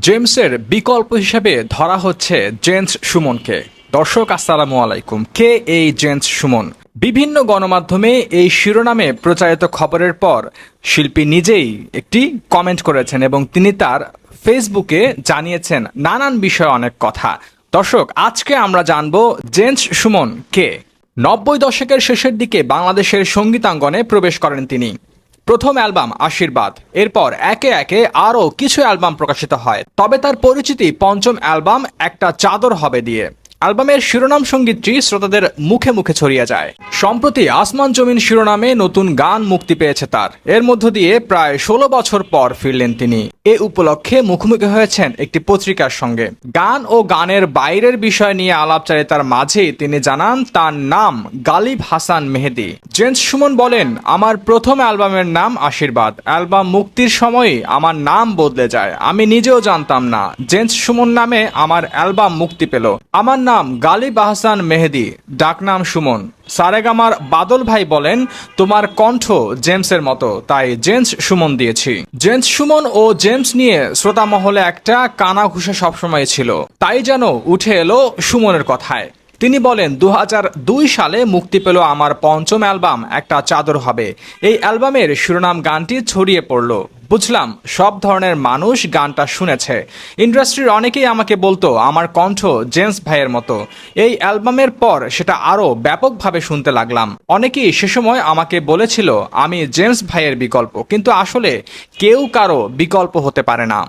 জেমসের বিকল্প হিসেবে ধরা হচ্ছে জেন্স সুমনকে। দর্শক, আসসালামু আলাইকুম। কে এই জেন্স সুমন? বিভিন্ন গণমাধ্যমে এই শিরোনামে প্রচারিত খবরের পর শিল্পী নিজেই একটি কমেন্ট করেছেন এবং তিনি তার ফেসবুকে জানিয়েছেন নানান বিষয়ে অনেক কথা। দর্শক, আজকে আমরা জানব জেন্স সুমন কে। নব্বই দশকের শেষের দিকে বাংলাদেশের সঙ্গীতাঙ্গনে প্রবেশ করেন তিনি। প্রথম অ্যালবাম আশীর্বাদ। এরপর একে একে আরও কিছু অ্যালবাম প্রকাশিত হয়। তবে তার পরিচিতি পঞ্চম অ্যালবাম একটা চাদর হবে দিয়ে। অ্যালবামের শিরোনাম সঙ্গীতটি শ্রোতাদের মুখে মুখে ছড়িয়ে যায়। সম্প্রতি আসমান জমিন শিরোনামে নতুন গান মুক্তি পেয়েছে তার। এর মধ্য দিয়ে প্রায় ষোলো বছর পর ফিরলেন তিনি। এ উপলক্ষে মুখোমুখি হয়েছেন একটি পত্রিকার সঙ্গে। গান ও গানের বাইরের বিষয় নিয়ে আলাপচারিতার মাঝেই তিনি জানান, তার নাম গালিব হাসান মেহেদি। জেন্স সুমন বলেন, আমার প্রথম অ্যালবামের নাম আশীর্বাদ। অ্যালবাম মুক্তির সময়ই আমার নাম বদলে যায়। আমি নিজেও জানতাম না। জেন্স সুমন নামে আমার অ্যালবাম মুক্তি পেল। আমার নাম গালিব আহসান মেহেদি, ডাকনাম সুমন। সারেগামার বাদল ভাই বলেন, তোমার কণ্ঠ জেমসের মতো, তাই জেমস সুমন দিয়েছি। জেমস সুমন ও জেমস নিয়ে শ্রোতা মহলে একটা কানা ঘুষে সবসময় ছিল। তাই যেন উঠে এলো সুমনের কথায়। তিনি বলেন দু হাজার দুই সালে মুক্তি পেল আমার পঞ্চম অ্যালবাম, একটা চাদর হবে। এই অ্যালবামের শিরোনাম গানটি ছড়িয়ে পড়ল। বুঝলাম, সব ধরনের মানুষ গানটা শুনেছে। ইন্ডাস্ট্রির অনেকেই আমাকে বলতো, আমার কণ্ঠ জেমস ভাইয়ের মতো। এই অ্যালবামের পর সেটা আরও ব্যাপকভাবে শুনতে লাগলাম। অনেকেই সে সময় আমাকে বলেছিল, আমি জেন্স ভাইয়ের বিকল্প। কিন্তু আসলে কেউ কারও বিকল্প হতে পারে না।